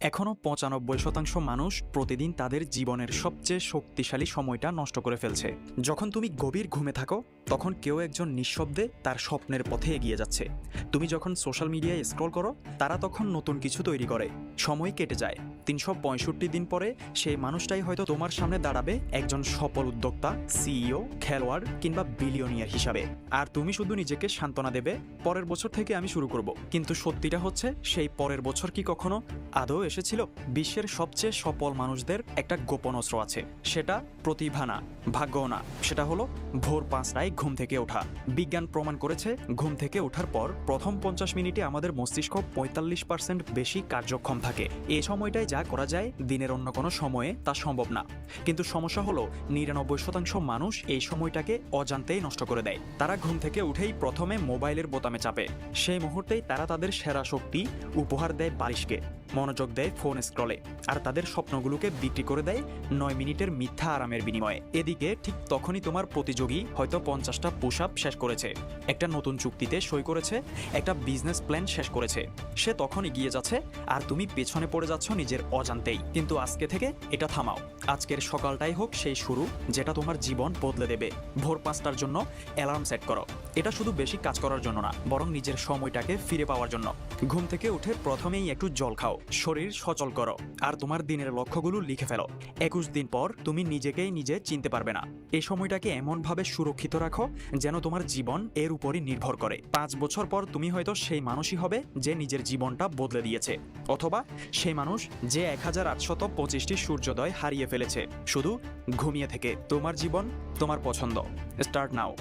এখনও পঁচানব্বই শতাংশ মানুষ প্রতিদিন তাদের জীবনের সবচেয়ে শক্তিশালী সময়টা নষ্ট করে ফেলছে। যখন তুমি গভীর ঘুমে থাকো তখন কেউ একজন নিঃশব্দে তার স্বপ্নের পথে এগিয়ে যাচ্ছে। তুমি যখন সোশ্যাল মিডিয়ায় স্ক্রল করো, তারা তখন নতুন কিছু তৈরি করে। সময় কেটে যায়। তিনশো পঁয়ষট্টি দিন পরে সেই মানুষটাই হয়তো তোমার সামনে দাঁড়াবে একজন সফল উদ্যোক্তা, সিইও, খেলোয়াড় কিংবা বিলিয়নিয়ার হিসাবে। আর তুমি শুধু নিজেকে সান্ত্বনা দেবে, পরের বছর থেকে আমি শুরু করব। কিন্তু সত্যিটা হচ্ছে, সেই পরের বছর কি কখনো আদৌ এসেছিল? বিশ্বের সবচেয়ে সফল মানুষদের একটা গোপন অস্ত্র আছে। সেটা প্রতিভা না ভাগ্যও না। সেটা হলো ভোর পাঁচটায় ঘুম থেকে ওঠা। বিজ্ঞান প্রমাণ করেছে, ঘুম থেকে ওঠার পর প্রথম পঞ্চাশ মিনিটে আমাদের মস্তিষ্ক পঁয়তাল্লিশ পার্সেন্ট বেশি কার্যক্ষম থাকে। এই সময়টায় যা করা যায় দিনের অন্য কোনো সময়ে তা সম্ভব না। কিন্তু সমস্যা হলো, নিরানব্বই শতাংশ মানুষ এই সময়টাকে অজান্তেই নষ্ট করে দেয়। তারা ঘুম থেকে উঠেই প্রথমে মোবাইলের বোতামে চাপে। সেই মুহূর্তেই তারা তাদের সেরা শক্তি উপহার দেয় বালিশকে। মনোযোগ দেয়, ফোন স্ক্রলে। আর তাদের স্বপ্নগুলোকে বিক্রি করে দেয় নয় মিনিটের মিথ্যা আরামের বিনিময়ে। এদিকে ঠিক তখনই তোমার প্রতিযোগী হয়তো পঞ্চাশটা পুশ আপ শেষ করেছে। একটা নতুন চুক্তিতে সই করেছে, একটা বিজনেস প্ল্যান শেষ করেছে। সে তখন এগিয়ে যাচ্ছে আর তুমি পেছনে পড়ে যাচ্ছ নিজের অজান্তেই। কিন্তু আজকে থেকে এটা থামাও। আজকের সকালটাই হোক সেই শুরু যেটা তোমার জীবন বদলে দেবে। ভোর পাঁচটার জন্য অ্যালার্ম সেট করো। এটা শুধু বেশি কাজ করার জন্য না, বরং নিজের সময়টাকে ফিরে পাওয়ার জন্য। ঘুম থেকে উঠে প্রথমেই একটু জল খাও। শরীর সচল করো আর তোমার দিনের লক্ষ্যগুলো লিখে ফেলো। একুশ দিন পর তুমি নিজেকেই নিজে চিনতে পারবে না। এই সময়টাকে এমনভাবে সুরক্ষিত রাখো যেন তোমার জীবন এর উপরই নির্ভর করে। পাঁচ বছর পর তুমি হয়তো সেই মানুষই হবে যে নিজের জীবনটা বদলে দিয়েছে। অথবা সেই মানুষ যে এক হাজার আটশত পঁচিশটি সূর্যোদয় হারিয়ে ফেলেছে। শুধু ঘুমিয়ে থেকে। তোমার জীবন তোমার পছন্দ। স্টার্ট নাও।